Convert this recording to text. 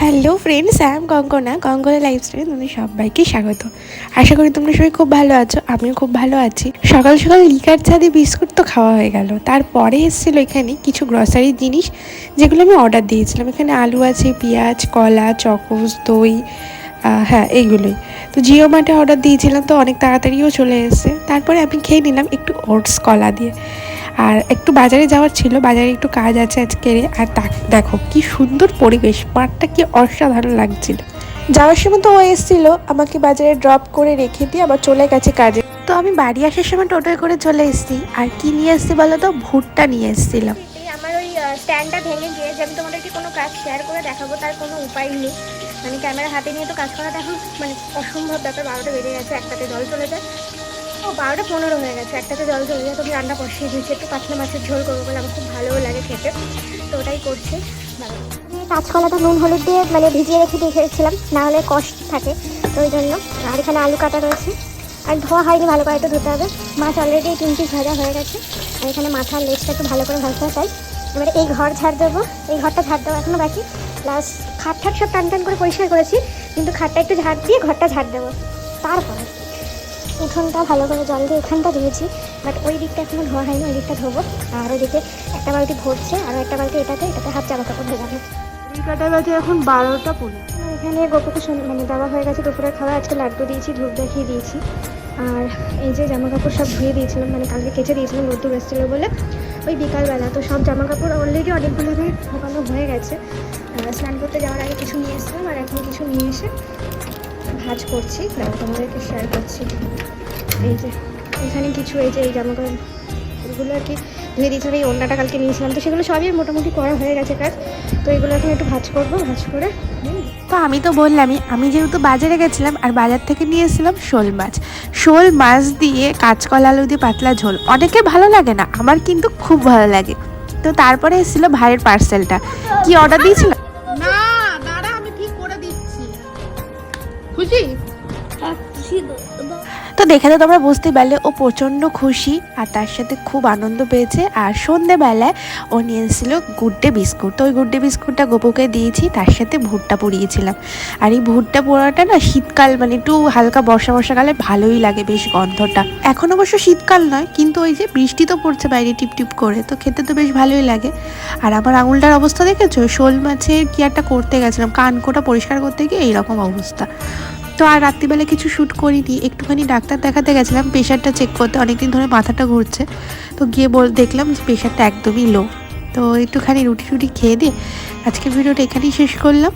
Hello friends I Kankana Kankana লাইফস্টাইলে তোমাদের সবাইকে স্বাগত। আশা করি তোমরা সবাই খুব ভালো আছো, আমিও খুব ভালো আছি। সকাল সকাল লিকার চাঁদে বিস্কুট তো খাওয়া হয়ে গেল। তারপরে এসেছিল এখানে কিছু গ্রসারি জিনিস, যেগুলো আমি অর্ডার দিয়েছিলাম। এখানে আলু আছে, পেঁয়াজ, কলা, চকোস, দই হ্যাঁ এইগুলোই। তো জিও মার্টে অর্ডার দিয়েছিলাম, তো অনেক তাড়াতাড়িও চলে এসেছে। তারপরে আমি খেয়ে নিলাম একটু ওটস কলা দিয়ে। আর একটু বাজারে যাওয়ার ছিল, বাজারে একটু কাজ আছে আজকে। আর দেখো, কি সুন্দর পরিবেশ, মাঠটা কি অসাধারণ লাগছিল। যাওয়ার সময় তো ও এসেছিল, আমাকে বাজারে ড্রপ করে রেখে দিয়ে আবার চলে গেছে কাজে। তো আমি বাড়ি আসার সময় টোটোয় করে চলে এসেছি। আর কি নিয়ে এসেছি বলো তো? ভুট্টা নিয়ে এসেছিলাম আমার ওই স্ট্যান্ডটা ভেঙে গিয়ে যে আমি তোমাদেরকে কোনো কাজ শেয়ার করে দেখাবো, তার কোনো উপায় নেই। মানে ক্যামেরা হাতে নিয়ে তো কাজ করাটা এখন মানে অসম্ভব ব্যাপার, বারোটা বেজে গেছে, একটাতে জল চলে যায় ও বারোটা পনেরো হয়ে গেছে, একটাতে জল চলে যায় তো আমি রান্না বসিয়ে দিয়েছি, একটু কাতলা মাছের ঝোল করব বলে, আমার খুব ভালোও লাগে খেতে। তো ওটাই করছি কাঁচকলাটা নুন, হলুদ দিয়ে মানে ভিজিয়ে রেখে দিয়ে খেয়েছিলাম, না হলে কষ্ট থাকে, তো ওই জন্য। আর এখানে আলু কাটা রয়েছে, আর ধোয়া হয়নি, ভালো করে একটু ধুতে হবে। মাছ অলরেডি তিন পিস ভাজা হয়ে গেছে, আর এখানে মাথার লেজটা একটু ভালো করে ভাজতে চাই এবারে এই ঘর ঝাড় দেবো, এই ঘরটা ঝাড় দেবো এখনও বাকি। প্লাস খাট ঠাট সব টান টান করে পরিষ্কার করেছি, কিন্তু খাটটা একটু ঝাড় দিয়ে ঘরটা ঝাড় দেবো, তারপরে। উঠোনটা ভালো করে জল দিয়ে এখানটা ধুয়েছি বাট ওই দিকটা এখনও ধোয়া হয়নি ওই দিকটা ধোবো। আর ওইদিকে একটা বালতি ভরছে আর একটা বালতি এটাতে এটাতে হাত জামা কাপড় ধোয়া যাবে। কলকাতা বাজে এখন বারোটা পনেরো এখানে গোপুকে মানে দেওয়া হয়ে গেছে দুপুরের খাবার আজকে লাড্ডু দিয়েছি ধূপ দেখিয়ে দিয়েছি। আর এই যে জামা কাপড় সব ধুয়ে দিয়েছিলাম মানে কালকে কেচে দিয়েছিলাম রোদ্দুর এসেছিল বলে। ওই বিকালবেলা তো সব জামা কাপড় অলরেডি অনেকগুলো ধরে ঢোকানো হয়ে গেছে। স্নান করতে যাওয়ার আগে কিছু নিয়ে এসেছিলাম আর এখন কিছু নিয়ে এসে ভাজ করছি তোমাদেরকে শেয়ার করছি। এই যে, এখানে কিছু এই যে এই জামা কাপড় এগুলো আর কি ধুয়ে দিয়েছিলাম এই অন্যটা কালকে নিয়েছিলাম, তো সেগুলো সবই মোটামুটি করা হয়ে গেছে কাজ। তো এগুলো এখন একটু ভাজ করব, ভাজ করে তো আমি তো বললামই, আমি যেহেতু বাজারে গেছিলাম আর বাজার থেকে নিয়ে এসেছিলাম শোল মাছ। শোল মাছ দিয়ে কাঁচকলা আলু দিয়ে পাতলা ঝোল, অনেকে ভালো লাগে না, আমার কিন্তু খুব ভালো লাগে। তো তারপরে এসেছিল ভাইয়ের পার্সেলটা কি অর্ডার দিয়েছিল? খুশি? তো দেখে তো তোমরা বুঝতে পারলে ও প্রচণ্ড খুশি আর তার সাথে খুব আনন্দ পেয়েছে। আর সন্ধেবেলায় ও নিয়ে এসেছিল গুড্ডে বিস্কুট। তো ওই গুড্ডে বিস্কুটটা গোপুকে দিয়েছি তার সাথে ভুট্টা পুড়িয়েছিলাম। আর এই ভুট্টা পোড়াটা না শীতকাল মানে একটু হালকা বর্ষা বর্ষাকালে ভালোই লাগে বেশ গন্ধটা। এখন অবশ্য শীতকাল নয় কিন্তু ওই যে বৃষ্টি তো পড়ছে বাইরে টিপ টিপ করে তো খেতে তো বেশ ভালোই লাগে। আর আমার আঙুলটার অবস্থা দেখেছ? শোল মাছের কি একটা করতে গেছিলাম কানকোটা পরিষ্কার করতে গিয়ে এইরকম অবস্থা। তো আর রাত্রিবেলা কিছু শ্যুট করিনি। একটুখানি ডাক্তার দেখাতে গেছিলাম প্রেশারটা চেক করতে। অনেকদিন ধরে মাথাটা ঘুরছে। তো গিয়ে বল দেখলাম যে প্রেশারটা একদমই লো তো একটুখানি রুটি টুটি খেয়ে দিয়ে আজকের ভিডিওটা এখানেই শেষ করলাম।